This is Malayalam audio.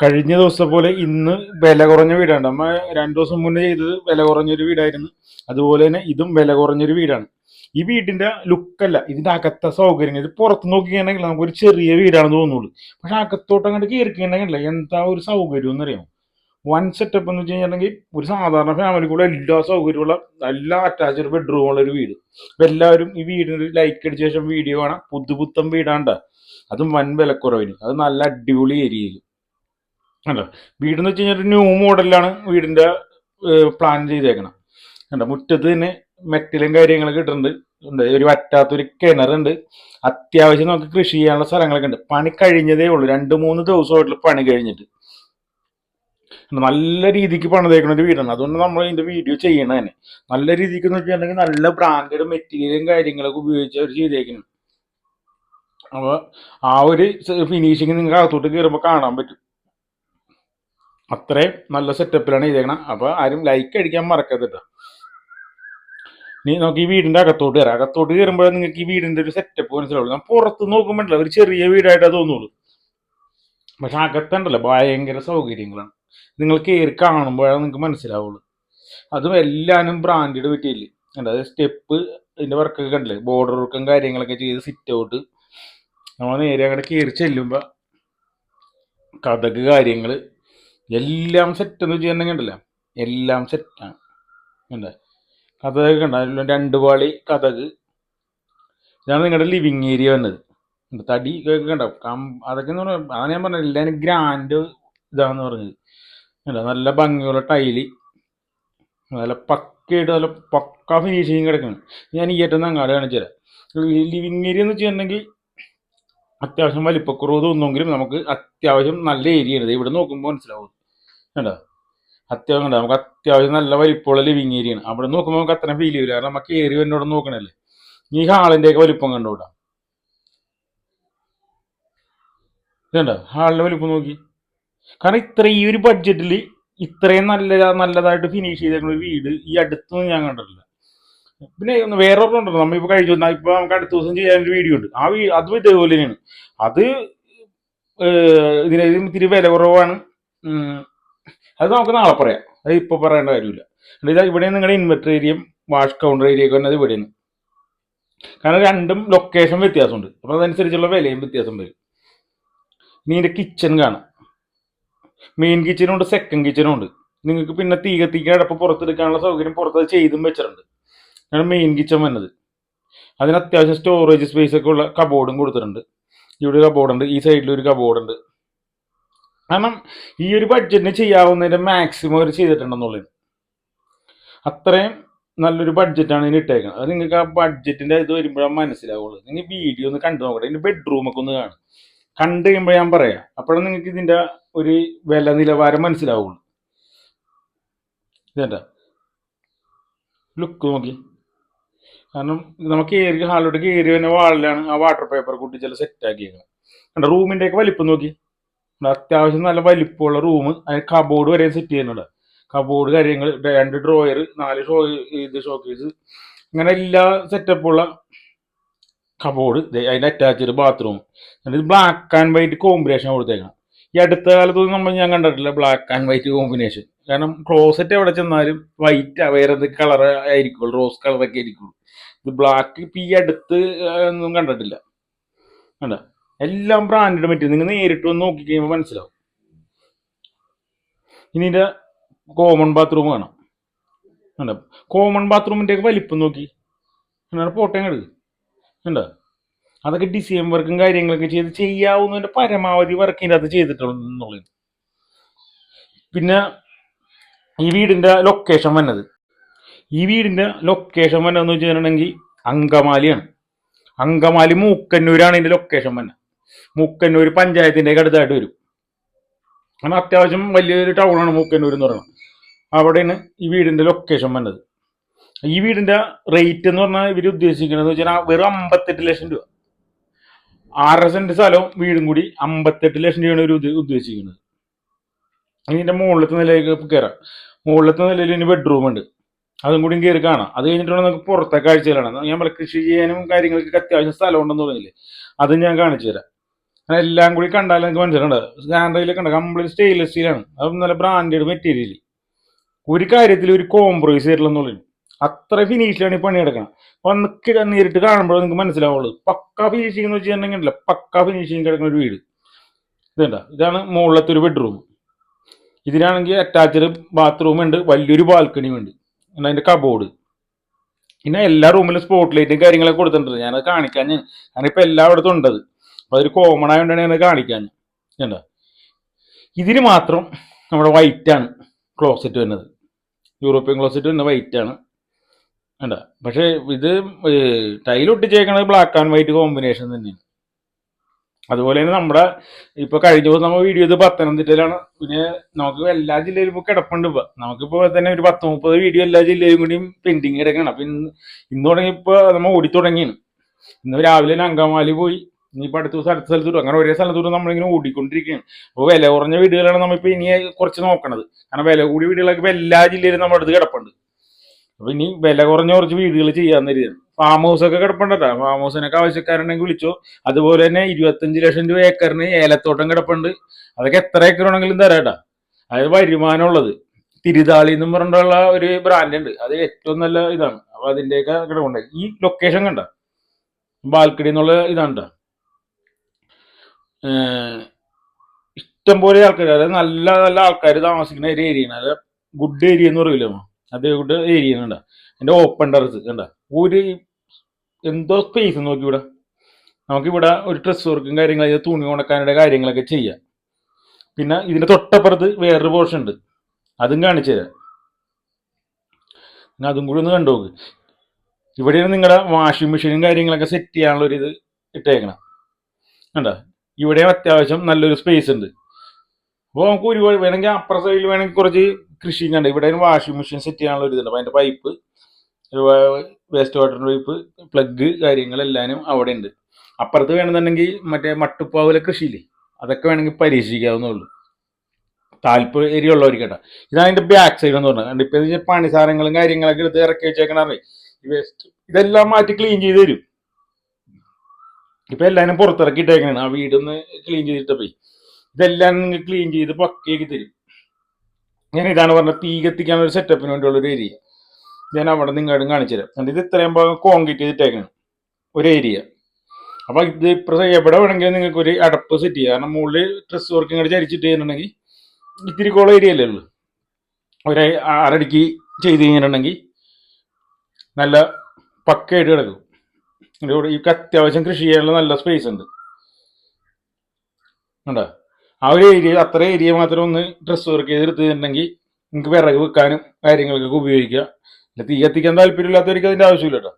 കഴിഞ്ഞ ദിവസം പോലെ ഇന്ന് വില കുറഞ്ഞ വീടാണ്. നമ്മ രണ്ടു ദിവസം മുന്നേ ചെയ്തത് വില കുറഞ്ഞൊരു വീടായിരുന്നു. അതുപോലെ തന്നെ ഇതും വില കുറഞ്ഞൊരു വീടാണ്. ഈ വീടിന്റെ ലുക്കല്ല ഇതിന്റെ അകത്തെ സൗകര്യങ്ങൾ ഇത് പുറത്ത് നോക്കുകയാണെങ്കിൽ നമുക്ക് ഒരു ചെറിയ വീടാണെന്ന് തോന്നുള്ളൂ. പക്ഷെ അകത്തോട്ട് അങ്ങോട്ട് കയറിക്കണമെങ്കിലല്ല എന്താ ഒരു സൗകര്യം എന്നറിയാം വൺ സെറ്റപ്പ് എന്ന് വെച്ച് കഴിഞ്ഞിട്ടുണ്ടെങ്കിൽ ഒരു സാധാരണ ഫാമിലിക്കുള്ള എല്ലാ സൗകര്യമുള്ള എല്ലാ അറ്റാച്ച്ഡ് ബെഡ്റൂം ഉള്ള ഒരു വീട്. അപ്പൊ എല്ലാവരും ഈ വീടിന് ലൈക്ക് അടിച്ച ശേഷം വീഡിയോ കാണാം. പുതുപുത്തം വീടാണ്ട അതും വൻ വിലക്കുറവിന്. അത് നല്ല അടിപൊളി ഏരിയയിൽ കണ്ടോ? വീടെന്ന് വെച്ച് കഴിഞ്ഞാൽ ഒരു ന്യൂ മോഡലിലാണ് വീടിന്റെ പ്ലാൻ ചെയ്തേക്കണം കണ്ടോ? മുറ്റത്ത് തന്നെ മെറ്റലും കാര്യങ്ങളൊക്കെ ഇട്ടിട്ടുണ്ട്. ഉണ്ട്. ഒരു വറ്റാത്തൊരു കിണറുണ്ട്. അത്യാവശ്യം നമുക്ക് കൃഷി ചെയ്യാനുള്ള സ്ഥലങ്ങളൊക്കെ ഉണ്ട്. പണി കഴിഞ്ഞതേ ഉള്ളൂ. രണ്ട് മൂന്ന് ദിവസമായിട്ടുള്ള പണി കഴിഞ്ഞിട്ട്. നല്ല രീതിക്ക് പണിതേക്കുന്ന ഒരു വീടാണ്. അതുകൊണ്ട് നമ്മൾ ഇതിന്റെ വീഡിയോ ചെയ്യണത് തന്നെ. നല്ല രീതിക്ക് എന്ന് വെച്ചിട്ടുണ്ടെങ്കിൽ നല്ല ബ്രാൻഡഡ് മെറ്റീരിയലും കാര്യങ്ങളൊക്കെ ഉപയോഗിച്ച് അവർ ചെയ്തേക്കുന്നു അപ്പൊ ആ ഒരു ഫിനിഷിങ് നിങ്ങൾക്ക് അകത്തോട്ട് കയറുമ്പോൾ കാണാൻ പറ്റും. അത്രയും നല്ല സെറ്റപ്പിലാണ് ചെയ്തേക്കണം. അപ്പോൾ ആരും ലൈക്ക് അടിക്കാൻ മറക്കരുത് നീ നോക്ക് ഈ വീടിന്റെ അകത്തോട്ട് കയറാം അകത്തോട്ട് കയറുമ്പോഴേ നിങ്ങൾക്ക് ഈ വീടിന്റെ ഒരു സെറ്റപ്പ് മനസ്സിലാവുള്ളൂ. ഞാൻ പുറത്ത് നോക്കുമ്പോഴല്ല ഒരു ചെറിയ വീടായിട്ടേ തോന്നുള്ളൂ. പക്ഷെ അകത്തുണ്ടല്ലോ ഭയങ്കര സൗകര്യങ്ങളാണ്. നിങ്ങൾ കയറി കാണുമ്പോഴാണ് നിങ്ങൾക്ക് മനസ്സിലാവുള്ളൂ. അതും എല്ലാനും ബ്രാൻഡഡ് പറ്റിയില്ലേ അതായത് സ്റ്റെപ്പ് ഇതിന്റെ വർക്കൊക്കെ കണ്ടില്ലേ? ബോർഡർ വർക്കും കാര്യങ്ങളൊക്കെ ചെയ്ത് സിറ്റ് ഔട്ട് നമ്മൾ നേരെ അങ്ങോട്ട് കയറി ചെല്ലുമ്പോൾ കഥക് കാര്യങ്ങൾ എല്ലാം സെറ്റ് എന്ന് വെച്ചിട്ടുണ്ടെങ്കിൽ ഉണ്ടല്ലോ എല്ലാം സെറ്റാണ് എന്താ കഥക് കണ്ട? രണ്ട് പാളി കഥക്. ഇതാണ് നിങ്ങളുടെ ലിവിങ് ഏരിയ വന്നത്. തടി ഒക്കെ കണ്ടോ? അതൊക്കെ എന്ന് പറഞ്ഞാൽ അതാണ് ഞാൻ പറഞ്ഞത്. എല്ലാവരും ഗ്രാൻഡ് ഇതാന്ന് പറഞ്ഞത്. എന്താ നല്ല ഭംഗിയുള്ള ടൈൽ. നല്ല പക്കയായിട്ട് നല്ല പക്ക ഫിനിഷിങ് കിടക്കണം. ഞാൻ ഈ ഏറ്റവും അങ്ങാട് കാണിച്ചു തരാം. ലിവിങ് ഏരിയ എന്ന് വെച്ചിട്ടുണ്ടെങ്കിൽ അത്യാവശ്യം വലിപ്പക്കുറവ് തോന്നുമെങ്കിലും നമുക്ക് അത്യാവശ്യം നല്ല ഏരിയ ആണ്. ഇവിടെ നോക്കുമ്പോൾ മനസ്സിലാവും. കണ്ടോ? അത്യാവശ്യം കണ്ടോ? നമുക്ക് അത്യാവശ്യം നല്ല വലിപ്പമുള്ള ലിവിങ് ഏരിയ ആണ്. അവിടെ നോക്കുമ്പോൾ നമുക്ക് അത്രയും ഫീൽ ചെയ്യില്ല കാരണം നമുക്ക് ഏരി എന്നോട് നോക്കണല്ലേ? ഈ ഹാളിന്റെ ഒക്കെ വലിപ്പം കണ്ടുകൂടാ ഇതുണ്ടോ ഹാളിന്റെ വലിപ്പം നോക്കി. കാരണം ഇത്ര ഈ ഒരു ബഡ്ജറ്റിൽ ഇത്രയും നല്ല നല്ലതായിട്ട് ഫിനിഷ് ചെയ്തേക്കുന്ന ഒരു വീട് ഈ അടുത്തൊന്നും ഞാൻ കണ്ടിട്ടില്ല. പിന്നെ ഒന്ന് വേറെ ഒരെണ്ണം ഉണ്ടല്ലോ. നമ്മളിപ്പോ കഴിച്ചു വന്നാ ഇപ്പൊ നമുക്ക് അടുത്ത ദിവസം ചെയ്യാൻ ഒരു വീഡിയോ ഉണ്ട്. ആ വീ അതും ഇതേപോലെ തന്നെയാണ്. അത് ഇതിന് ഇത്തിരി വില കുറവാണ്. അത് നമുക്ക് നാളെ പറയാം. അത് ഇപ്പൊ പറയേണ്ട കാര്യമില്ല. ഇതാ ഇവിടെ നിങ്ങളുടെ ഇൻവെർട്ടർ ഏരിയയും വാഷ് കൗണ്ടർ ഏരിയ ഒക്കെ വന്നത് ഇവിടെയാണ്. കാരണം രണ്ടും ലൊക്കേഷൻ വ്യത്യാസമുണ്ട്. അപ്പൊ അതനുസരിച്ചുള്ള വിലയും വ്യത്യാസം വരും. ഇനി ഇതിന്റെ കിച്ചൺ കാണാം. മെയിൻ കിച്ചനും ഉണ്ട് സെക്കൻഡ് കിച്ചനും ഉണ്ട്. നിങ്ങൾക്ക് പിന്നെ തീ കത്തിക്കാൻ അടപ്പ് പുറത്തെടുക്കാനുള്ള സൗകര്യം പുറത്ത് അത് ചെയ്തും വെച്ചിട്ടുണ്ട്. ആണ് മെയിൻ കിച്ചൺ വന്നത്. അതിന് അത്യാവശ്യം സ്റ്റോറേജ് സ്പേസ് ഒക്കെ ഉള്ള കബോർഡും കൊടുത്തിട്ടുണ്ട്. ഇവിടെ ഒരു കബോർഡുണ്ട് ഈ സൈഡിൽ ഒരു കബോർഡ് ഉണ്ട്. കാരണം ഈ ഒരു ബഡ്ജറ്റിന് ചെയ്യാവുന്നതിന്റെ മാക്സിമം അവർ ചെയ്തിട്ടുണ്ടെന്നുള്ളത് അത്രയും നല്ലൊരു ബഡ്ജറ്റാണ് ഇതിന് ഇട്ടേക്കുന്നത് അത് നിങ്ങൾക്ക് ആ ബഡ്ജറ്റിന്റെ ഇത് വരുമ്പോഴാണ് മനസ്സിലാവുള്ളൂ. നിങ്ങൾ വീഡിയോ ഒന്ന് കണ്ടു നോക്കട്ടെ. ഇതിന്റെ ബെഡ്റൂം ഒക്കെ ഒന്ന് കാണും. കണ്ടു കഴിയുമ്പോൾ ഞാൻ പറയാം. അപ്പോഴാണ് നിങ്ങൾക്ക് ഇതിന്റെ ഒരു വില നിലവാരം മനസ്സിലാവുള്ളൂ. ഇതേണ്ട ലുക്ക് നോക്കി. കാരണം നമുക്ക് ഏരിയ ഹാളിലോട്ട് കയറി വരുന്ന വാളിലാണ് ആ വാട്ടർ പേപ്പർ കൂട്ടി ചില സെറ്റ് ആക്കിയേക്കുന്നത് കണ്ട? റൂമിന്റെ ഒക്കെ വലിപ്പം നോക്കി? അത്യാവശ്യം നല്ല വലിപ്പമുള്ള റൂം അതിന് കബോർഡ് വരെ സെറ്റ് ചെയ്യുന്നുണ്ട്. കബോർഡ് കാര്യങ്ങൾ രണ്ട് ഡ്രോയർ നാല് ഷോ ഇത് ഷോക്കേസ് അങ്ങനെ എല്ലാ സെറ്റപ്പുള്ള കബോർഡ് അതിന്റെ അറ്റാച്ച്ഡ് ബാത്റൂം ഇത് ബ്ലാക്ക് ആൻഡ് വൈറ്റ് കോമ്പിനേഷൻ കൊടുത്തേക്കണം ഈ അടുത്ത കാലത്തൊന്നും നമ്മൾ ഞാൻ കണ്ടിട്ടില്ല ബ്ലാക്ക് ആൻഡ് വൈറ്റ് കോമ്പിനേഷൻ കാരണം ക്ലോസറ്റ് എവിടെ ചെന്നാലും വൈറ്റ് വേറെ എന്ത് കളർ ആയിരിക്കുള്ളൂ റോസ് കളറൊക്കെ ആയിരിക്കുള്ളൂ. ഇത് ബ്ലാക്ക് ഇപ്പം ഈ അടുത്ത് ഒന്നും കണ്ടിട്ടില്ല. കണ്ട? എല്ലാം ബ്രാൻഡഡ് മെറ്റീരിയൽ നിങ്ങൾ നേരിട്ട് വന്ന് നോക്കി കഴിയുമ്പോൾ മനസ്സിലാവും. ഇനി ഇതിന്റെ കോമൺ ബാത്റൂം വേണം. കണ്ട? കോമൺ ബാത്റൂമിന്റെ ഒക്കെ വലിപ്പം നോക്കി. എന്നാണ് പോട്ടയം എടുക്കുക കണ്ടോ? അതൊക്കെ ഡിസൈൻ വർക്കും കാര്യങ്ങളൊക്കെ ചെയ്ത് ചെയ്യാവുന്നതിന്റെ പരമാവധി വർക്കിന്റെ ഇതിന്റെ അത് ചെയ്തിട്ടുള്ളത് പിന്നെ ഈ വീടിന്റെ ലൊക്കേഷൻ വന്നത്. ഈ വീടിന്റെ ലൊക്കേഷൻ വന്നതെന്ന് വെച്ചിട്ടുണ്ടെങ്കിൽ അങ്കമാലിയാണ്. അങ്കമാലി മൂക്കന്നൂരാണ് ഇതിന്റെ ലൊക്കേഷൻ വന്നത്. മൂക്കന്നൂർ പഞ്ചായത്തിന്റെ അടുത്തായിട്ട് വരും. കാരണം അത്യാവശ്യം വലിയൊരു ടൗണാണ് മൂക്കന്നൂർ എന്ന് പറയുന്നത്. അവിടെയാണ് ഈ വീടിന്റെ ലൊക്കേഷൻ വന്നത്. ഈ വീടിന്റെ റേറ്റ് എന്ന് പറഞ്ഞാൽ ഇവർ ഉദ്ദേശിക്കുന്നത് വെച്ചാൽ വെറും അമ്പത്തെട്ട് ലക്ഷം രൂപ. ആറര സെന്റ് സ്ഥലവും വീടും കൂടി അമ്പത്തെട്ട് ലക്ഷം രൂപയാണ് ഇവർ ഉദ്ദേശിക്കുന്നത്. ഇതിന്റെ മുകളിലത്തെ നിലയിലേക്ക് കയറാം മുകളിലത്തെ നിലയിൽ ഇനി ബെഡ്റൂം ഉണ്ട്. അതും കൂടി കയറി കാണാം. അത് കഴിഞ്ഞിട്ടുണ്ടെങ്കിൽ നമുക്ക് പുറത്തെ കാഴ്ചകളാണ്. ഞാൻ കൃഷി ചെയ്യാനും കാര്യങ്ങൾക്ക് അത്യാവശ്യം സ്ഥലം ഉണ്ടെന്ന് പറഞ്ഞില്ലേ? അത് ഞാൻ കാണിച്ചു തരാം. അങ്ങനെ എല്ലാം കൂടി കണ്ടാലും നിങ്ങൾക്ക് മനസ്സിലുണ്ട് സ്കാൻഡ്രയിലൊക്കെ ഉണ്ട് കംപ്ലീറ്റ് സ്റ്റെയിൻലെസ് സ്റ്റീലാണ് അത് നല്ല ബ്രാൻഡഡ് മെറ്റീരിയൽ ഒരു കാര്യത്തിൽ ഒരു കോംപ്രമൈസ് ചെയ്തില്ലെന്നുള്ളൂ അത്ര ഫിനിഷിലാണ് ഈ പണിയെടുക്കണം വന്നിക്ക് നേരിട്ട് കാണുമ്പോൾ നിങ്ങൾക്ക് മനസ്സിലാവുള്ളൂ. പക്ക ഫിനിഷിംഗ് എന്ന് വെച്ചിട്ടുണ്ടെങ്കിൽ പക്ക ഫിനിഷിംഗ് കിടക്കുന്ന ഒരു വീട്. ഇതുണ്ട? ഇതാണ് മുകളിലത്തെ ഒരു ബെഡ്റൂം ഇതിനാണെങ്കിൽ അറ്റാച്ച്ഡ് ബാത്റൂം ഉണ്ട്. വലിയൊരു ബാൽക്കണിയും ഉണ്ട്. പിന്നെ അതിന്റെ കബോർഡ് പിന്നെ എല്ലാ റൂമിലും സ്പോട്ട് ലൈറ്റും കാര്യങ്ങളൊക്കെ കൊടുത്തിട്ടുണ്ട്. ഞാനത് കാണിക്കാൻ ഇപ്പൊ എല്ലായിടത്തും ഉണ്ടത്. അതൊരു കോമൺ ആയതുകൊണ്ടാണ് ഞാൻ കാണിക്കാൻ കണ്ടോ? ഇതിന് മാത്രം നമ്മുടെ വൈറ്റ് ആണ് ക്ലോസറ്റ് വരുന്നത്. യൂറോപ്യൻ ക്ലോസറ്റ് വരുന്നത് വൈറ്റ് ആണ്. കണ്ട? പക്ഷേ ഇത് ടൈൽ ഒട്ടിച്ചേക്കണത് ബ്ലാക്ക് ആൻഡ് വൈറ്റ് കോമ്പിനേഷൻ തന്നെയാണ്. അതുപോലെ തന്നെ നമ്മുടെ ഇപ്പൊ കഴിഞ്ഞ ദിവസം നമ്മൾ വീഡിയോ ഇത് പത്തനംതിട്ടയിലാണ്. പിന്നെ നമുക്ക് എല്ലാ ജില്ലയിലും ഇപ്പൊ കിടപ്പുണ്ട് ഇപ്പൊ. നമുക്കിപ്പോ തന്നെ ഒരു പത്ത് മുപ്പത് വീഡിയോ എല്ലാ ജില്ലയിലും കൂടിയും പെൻഡിങ് കിടക്കണം അപ്പൊ ഇന്ന് ഇന്ന് തുടങ്ങി ഇപ്പൊ നമ്മൾ ഓടി തുടങ്ങിയാണ്. ഇന്ന് രാവിലെ അങ്കമാലി പോയി. ഇനിയിപ്പോ അടുത്ത ദിവസം അടുത്ത സ്ഥലത്ത് അങ്ങനെ ഒരേ സ്ഥലത്തൂടെ നമ്മളിങ്ങനെ ഓടിക്കൊണ്ടിരിക്കുകയാണ്. അപ്പോൾ വില കുറഞ്ഞ വീടുകളാണ് നമ്മളിപ്പോ ഇനി കുറച്ച് നോക്കണത്. കാരണം വില കൂടിയ വീടുകളൊക്കെ ഇപ്പൊ എല്ലാ ജില്ലയിലും നമ്മുടെ അടുത്ത് കിടപ്പുണ്ട്. അപ്പൊ ഇനി വില കുറഞ്ഞ കുറച്ച് വീടുകൾ ചെയ്യാൻ തരുന്നത് ഫാം ഹൗസ് ഒക്കെ കിടപ്പുണ്ടല്ലോ ഫാം ഹൗസിനൊക്കെ ആവശ്യക്കാരുണ്ടെങ്കിൽ വിളിച്ചോ. അതുപോലെ തന്നെ ഇരുപത്തഞ്ച് ലക്ഷം രൂപ ഏക്കറിന് ഏലത്തോട്ടം കിടപ്പുണ്ട്. അതൊക്കെ എത്ര ഏക്കർ വേണമെങ്കിലും തരാട്ടാ അതായത് വരുമാനമുള്ളത് തിരുതാളി എന്നും പറഞ്ഞിട്ടുള്ള ഒരു ബ്രാൻഡ് ഉണ്ട്. അത് ഏറ്റവും നല്ല ഇതാണ്. അപ്പൊ അതിന്റെയൊക്കെ കിടപ്പുണ്ട്. ഈ ലൊക്കേഷൻ കണ്ട? ബാൽക്കണി എന്നുള്ള ഇതാണ് ട്ടോ. ഇഷ്ടംപോലെ ആൾക്കാർ അതായത് നല്ല നല്ല ആൾക്കാർ താമസിക്കുന്ന ഒരു ഏരിയയാണ് അത് ഗുഡ് ഏരിയ എന്ന് പറയില്ല അത് ഗുഡ് ഏരിയ കണ്ട? എന്റെ ഓപ്പൺ ടെറസ് കണ്ട? ഒരു എന്തോ സ്പേസ് നോക്കി ഇവിടെ നമുക്കിവിടെ ഒരു ഡ്രസ് വർക്കും കാര്യങ്ങളും തുണി ഉണക്കാനുള്ള കാര്യങ്ങളൊക്കെ ചെയ്യാം. പിന്നെ ഇതിന്റെ തൊട്ടപ്പുറത്ത് വേറൊരു പോർഷൻ ഉണ്ട്. അതും കാണിച്ചു തരാം. നിങ്ങൾ അതും കൂടി ഒന്ന് കണ്ടുപോക്ക് ഇവിടെയാണ് നിങ്ങളുടെ വാഷിംഗ് മെഷീനും കാര്യങ്ങളൊക്കെ സെറ്റ് ചെയ്യാനുള്ള ഒരു ഇത് ഇട്ടേക്കണം. കണ്ട? ഇവിടെയും അത്യാവശ്യം നല്ലൊരു സ്പേസ് ഉണ്ട്. അപ്പോൾ നമുക്ക് ഒരു വേണമെങ്കിൽ അപ്പുറ സൈഡിൽ വേണമെങ്കിൽ കുറച്ച് കൃഷി ഉണ്ട്. ഇവിടെ വാഷിംഗ് മെഷീൻ സെറ്റ് ചെയ്യാനുള്ള ഒരു ഇതുണ്ട്. അപ്പോൾ അതിന്റെ പൈപ്പ് വേസ്റ്റ് വാട്ടറിന്റെ പൈപ്പ് പ്ലഗ് കാര്യങ്ങളെല്ലാനും അവിടെ ഉണ്ട്. അപ്പുറത്ത് വേണമെന്നുണ്ടെങ്കിൽ മറ്റേ മട്ടുപ്പാവിലെ കൃഷിയില്ലേ? അതൊക്കെ വേണമെങ്കിൽ പരീക്ഷിക്കാവുന്നുള്ളൂ താല്പര്യമുള്ളവർക്ക് കേട്ടോ. ഇതാണ് അതിന്റെ ബാക്ക് സൈഡ് എന്ന് പറഞ്ഞത്. കണ്ടിപ്പോൾ ഇപ്പൊ ഇത് പണി സാധനങ്ങളും കാര്യങ്ങളൊക്കെ എടുത്ത് ഇറക്കി വെച്ചേക്കണേ ഈ വേസ്റ്റ് ഇതെല്ലാം മാറ്റി ക്ലീൻ ചെയ്ത് തരും. ഇപ്പൊ എല്ലാരും പുറത്തിറക്കിയിട്ടേക്കണേ. ആ വീടൊന്ന് ക്ലീൻ ചെയ്തിട്ടപ്പോ. ഇതെല്ലാം നിങ്ങൾ ക്ലീൻ ചെയ്ത് പക്കയാക്കി തരും. ഞാൻ ഇതാണ് പറഞ്ഞ തീ കത്തിക്കാൻ ഒരു സെറ്റപ്പിന് വേണ്ടിയുള്ള ഒരു ഏരിയ ഞാൻ അവിടെ നിങ്ങളും കാണിച്ചു തരാം. എന്നിട്ട് ഇത് ഇത്രയും ഭാഗം കോൺക്രീറ്റ് ചെയ്തിട്ടേക്കണം. ഒരു ഏരിയ അപ്പൊ ഇത് ഇപ്പൊ എവിടെ വേണമെങ്കിലും നിങ്ങൾക്ക് ഒരു അടപ്പ് സെറ്റ് ചെയ്യാം. കാരണം മുകളിൽ ഡ്രസ് വർക്ക് ഇങ്ങോട്ട് ചരിച്ചിട്ട് ചെയ്യുന്നുണ്ടെങ്കിൽ ഇത്തിരി കോളം ഏരിയ അല്ലേ ഉള്ളൂ. ഒരു ആറടിക്ക് ചെയ്ത് കഴിഞ്ഞിട്ടുണ്ടെങ്കിൽ നല്ല പക്കയായിട്ട് കിടക്കും. ഇവിടെ ഈ അത്യാവശ്യം കൃഷി ചെയ്യാനുള്ള നല്ല സ്പേസ് ഉണ്ട്. കണ്ടോ? ആ ഒരു ഏരിയ അത്ര ഏരിയ മാത്രം ഒന്ന് ഡ്രസ് വർക്ക് ചെയ്തെടുത്തിട്ടുണ്ടെങ്കിൽ നിങ്ങൾക്ക് വിറക് വെക്കാനും കാര്യങ്ങൾക്കൊക്കെ ഉപയോഗിക്കാം. തീ കത്തിക്കാൻ താല്പര്യമില്ലാത്തവർക്ക് അതിന്റെ ആവശ്യമില്ല കേട്ടോ